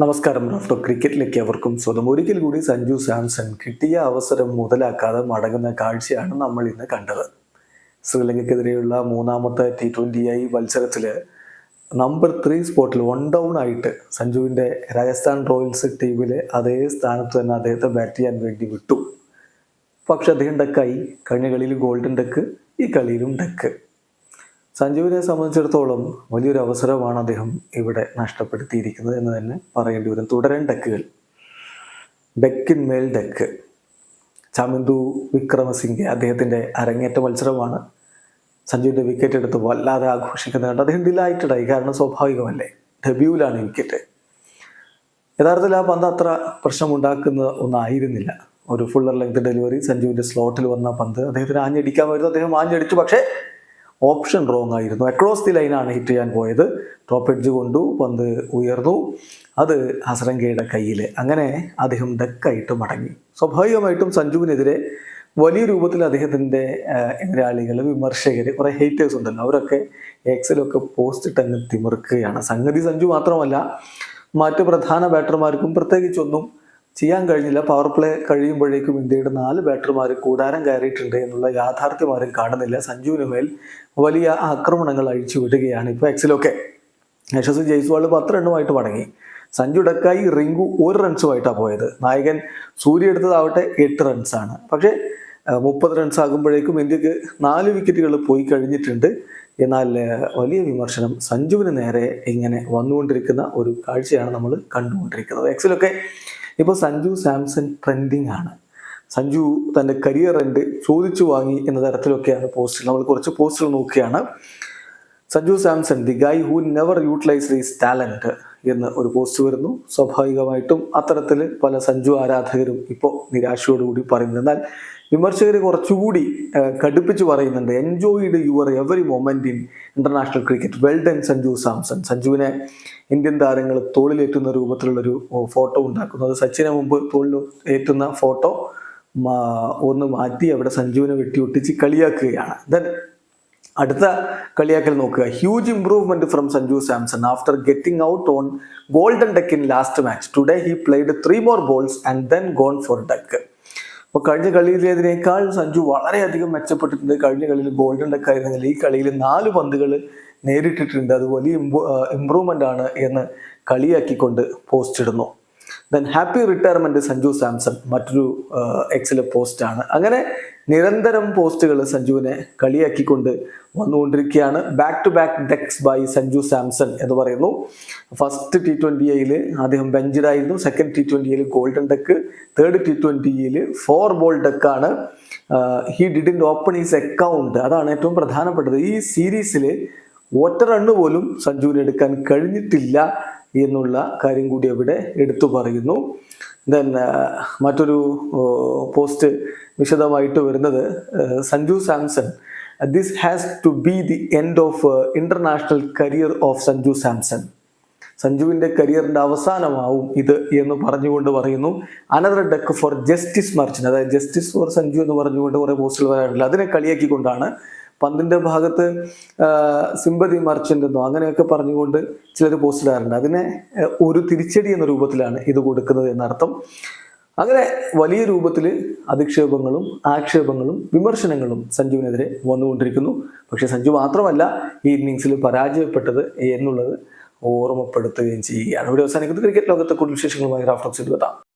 നമസ്കാരം. റാഫ്റ്റോ ക്രിക്കറ്റിലേക്ക് അവർക്കും സ്വന്തം. ഒരിക്കൽ കൂടി സഞ്ജു സാംസൺ കിട്ടിയ അവസരം മുതലാക്കാതെ മടങ്ങുന്ന കാഴ്ചയാണ് നമ്മൾ ഇന്ന് കണ്ടത്. ശ്രീലങ്കയ്ക്കെതിരെയുള്ള മൂന്നാമത്തെ ടി ട്വന്റി ഐ മത്സരത്തിൽ നമ്പർ ത്രീ സ്പോട്ടിൽ വൺ ഡൗൺ ആയിട്ട് സഞ്ജുവിന്റെ രാജസ്ഥാൻ റോയൽസ് ടീമിലെ അതേ സ്ഥാനത്ത് തന്നെ അദ്ദേഹത്തെ ബാറ്റ് ചെയ്യാൻ വേണ്ടി വിട്ടു. പക്ഷെ അദ്ദേഹം ഡക്കായി. കഴിഞ്ഞ കളിയിൽ ഗോൾഡൻ ഡക്ക് ഈ കളിയിലും ഡക്ക്. സഞ്ജുവിനെ സംബന്ധിച്ചിടത്തോളം വലിയൊരു അവസരമാണ് അദ്ദേഹം ഇവിടെ നഷ്ടപ്പെടുത്തിയിരിക്കുന്നത് എന്ന് തന്നെ പറയേണ്ടി വരും. തുടരൻ ഡെക്കിൻ മേൽ ഡെക്ക്. ചമിന്തു വിക്രമസിംഗെ അദ്ദേഹത്തിന്റെ അരങ്ങേറ്റ മത്സരമാണ് സഞ്ജുവിന്റെ വിക്കറ്റ് എടുത്ത് വല്ലാതെ ആഘോഷിക്കുന്നത് കണ്ട് അദ്ദേഹം ഡിലൈറ്റഡ് ആയി. കാരണം സ്വാഭാവികമല്ലേ? ഡെബ്യൂലാണ് വിക്കറ്റ് യഥാർത്ഥത്തിൽ ആ പന്ത് അത്ര പ്രശ്നമുണ്ടാക്കുന്ന ഒന്നായിരുന്നില്ല. ഒരു ഫുള്ളർ ലെങ്ത് ഡെലിവറി സഞ്ജുവിന്റെ സ്ലോട്ടിൽ വന്ന പന്ത് അദ്ദേഹത്തിന് ആഞ്ഞടിക്കാൻ വരുന്നു അദ്ദേഹം ആഞ്ഞടിച്ചു. പക്ഷേ ഓപ്ഷൻ റോങ് ആയിരുന്നു. അക്രോസ് ദി ലൈനാണ് ഹിറ്റ് ചെയ്യാൻ പോയത്. ടോപ്പ് എഡ്ജ് കൊണ്ടു പന്ത് ഉയർന്നു. അത് ഹസരങ്കയുടെ കയ്യിൽ അങ്ങനെ അദ്ദേഹം ഡക്കായിട്ട് മടങ്ങി. സ്വാഭാവികമായിട്ടും സഞ്ജുവിനെതിരെ വലിയ രൂപത്തിൽ അദ്ദേഹത്തിന്റെ എതിരാളികൾ വിമർശകർ കുറേ ഹേറ്റേഴ്സ് ഉണ്ടല്ലോ. അവരൊക്കെ എക്സിലൊക്കെ പോസ്റ്റ് ഇട്ട് അങ്ങ് തിമിർക്കുകയാണ്. സംഗതി സഞ്ജു മാത്രമല്ല മറ്റ് പ്രധാന ബാറ്റർമാർക്കും പ്രത്യേകിച്ചൊന്നും ചെയ്യാൻ കഴിഞ്ഞില്ല. പവർ പ്ലേ കഴിയുമ്പോഴേക്കും ഇന്ത്യയുടെ നാല് ബാറ്റർമാർ കൂടാരം കയറിയിട്ടുണ്ട് എന്നുള്ള യാഥാർത്ഥ്യം ആരും കാണുന്നില്ല. സഞ്ജുവിന് മേൽ വലിയ ആക്രമണങ്ങൾ അഴിച്ചു വിടുകയാണ് ഇപ്പോൾ എക്സിലൊക്കെ യശസ്വി ജയ്സ്വാൾ പത്ത് റണ്ണുമായിട്ട് മടങ്ങി. സഞ്ജു ഡക്കായി റിങ്കു ഒരു റൺസുമായിട്ടാണ് പോയത്. നായകൻ സൂര്യ എടുത്തതാവട്ടെ എട്ട് റൺസാണ് പക്ഷേ മുപ്പത് റൺസ് ആകുമ്പോഴേക്കും ഇന്ത്യയ്ക്ക് നാല് വിക്കറ്റുകൾ പോയി കഴിഞ്ഞിട്ടുണ്ട്. എന്നാൽ വലിയ വിമർശനം സഞ്ജുവിന് നേരെ ഇങ്ങനെ വന്നുകൊണ്ടിരിക്കുന്ന ഒരു കാഴ്ചയാണ് നമ്മൾ കണ്ടുകൊണ്ടിരിക്കുന്നത്. എക്സിലൊക്കെ ഇപ്പോൾ സഞ്ജു സാംസൺ ട്രെൻഡിങ് ആണ്. സഞ്ജു തന്റെ കരിയർ എൻഡ് ചോദിച്ചു വാങ്ങി എന്ന തരത്തിലൊക്കെയാണ് പോസ്റ്റുകൾ നമ്മൾ കുറച്ച് പോസ്റ്റുകൾ നോക്കുകയാണ്. Sanju Samson the guy who never utilise these talent എന്ന് ഒരു പോസ്റ്റ് വരുന്നു. സ്വാഭാവികമായിട്ടും അത്തരത്തിൽ പല സഞ്ജു ആരാധകരും ഇപ്പോൾ നിരാശയോടുകൂടി പറയുന്നു. എന്നാൽ വിമർശകർ കുറച്ചുകൂടി കടുപ്പിച്ച് പറയുന്നുണ്ട്. Enjoyed your every moment in international cricket well done Sanju Samson. സഞ്ജുവിനെ ഇന്ത്യൻ താരങ്ങൾ തോളിലേറ്റുന്ന രൂപത്തിലുള്ളൊരു ഫോട്ടോ ഉണ്ടാക്കുന്നു. അത് സച്ചിനെ മുമ്പ് തോളിൽ ഏറ്റുന്ന ഫോട്ടോ ഒന്ന് മാറ്റി അവിടെ സഞ്ജുവിനെ വെട്ടി ഒട്ടിച്ച് കളിയാക്കുകയാണ്. ദെൻ അടുത്ത കളിയാക്കൽ നോക്കുക. Huge improvement from Sanju Samson after getting out on golden duck in last match today he played three more balls and then gone for duck അപ്പോൾ കഴിഞ്ഞ കളിയിലേതിനേക്കാൾ സഞ്ജു വളരെയധികം മെച്ചപ്പെട്ടിട്ടുണ്ട്. കഴിഞ്ഞ കളിയിൽ ഗോൾഡൻ ഡെക്ക് ആയിരുന്നെങ്കിൽ ഈ കളിയിൽ നാല് പന്തുകൾ നേരിട്ടിട്ടുണ്ട്. അത് വലിയ ഇമ്പ്രൂവ്മെന്റ് ആണ് എന്ന് കളിയാക്കിക്കൊണ്ട് പോസ്റ്റ് ഇടുന്നു. Then happy retirement Sanju Samson മറ്റൊരു എക്സിലെ പോസ്റ്റാണ് അങ്ങനെ നിരന്തരം പോസ്റ്റുകൾ സഞ്ജുവിനെ കളിയാക്കിക്കൊണ്ട് വന്നുകൊണ്ടിരിക്കുകയാണ്. Back to back ducks by Sanju Samson എന്ന് പറയുന്നു. ഫസ്റ്റ് ടി ട്വന്റി അദ്ദേഹം ബെഞ്ചിലായിരുന്നു. Second T twenty golden duck third T ട്വന്റിയിൽ four ball ഡെക്കാണ് he didn't open his account അതാണ് ഏറ്റവും പ്രധാനപ്പെട്ടത്. ഈ സീരീസിൽ ഒറ്റ റണ്ണ് പോലും സഞ്ജുവിന് എടുക്കാൻ കഴിഞ്ഞിട്ടില്ല. എന്നുള്ള കാര്യം കൂടി അവിടെ എടുത്തു പറയുന്നു. ദെൻ മറ്റൊരു പോസ്റ്റ് വിശദമായിട്ട് വരുന്നത് Sanju Samson. This has to be the end of international career of Sanju Samson. സഞ്ജുവിന്റെ കരിയറിന്റെ അവസാനമാവും ഇത് എന്ന് പറഞ്ഞുകൊണ്ട് പറയുന്നു. അനദർ ഡെക്ക് ഫോർ ജസ്റ്റിസ് മർച്ചൻ അതായത് ജസ്റ്റിസ് ഫോർ സഞ്ജു എന്ന് പറഞ്ഞുകൊണ്ട് കുറേ പോസ്റ്റുകൾ വരാറില്ല അതിനെ കളിയാക്കിക്കൊണ്ടാണ് പന്തിന്റെ ഭാഗത്ത് സിമ്പതി മർച്ചന്റ് എന്നോ അങ്ങനെയൊക്കെ പറഞ്ഞുകൊണ്ട് ചിലർ പോസ്റ്റ് ഇടാറുണ്ട്. അതിനെ ഒരു തിരിച്ചടി എന്ന രൂപത്തിലാണ് ഇത് കൊടുക്കുന്നത് എന്നർത്ഥം. അങ്ങനെ വലിയ രൂപത്തിൽ അധിക്ഷേപങ്ങളും ആക്ഷേപങ്ങളും വിമർശനങ്ങളും സഞ്ജുവിനെതിരെ വന്നുകൊണ്ടിരിക്കുന്നു. പക്ഷെ സഞ്ജു മാത്രമല്ല ഈ ഇന്നിങ്സിൽ പരാജയപ്പെട്ടത് എന്നുള്ളത് ഓർമ്മപ്പെടുത്തുകയും ചെയ്യുകയാണ്. ഇവിടെ അവസാനിക്കുന്നത് ക്രിക്കറ്റ് ലോകത്തെ കൂടുതൽ വിശേഷങ്ങളുമായി റാഫ്റ്റോക്സിൽ എത്താം.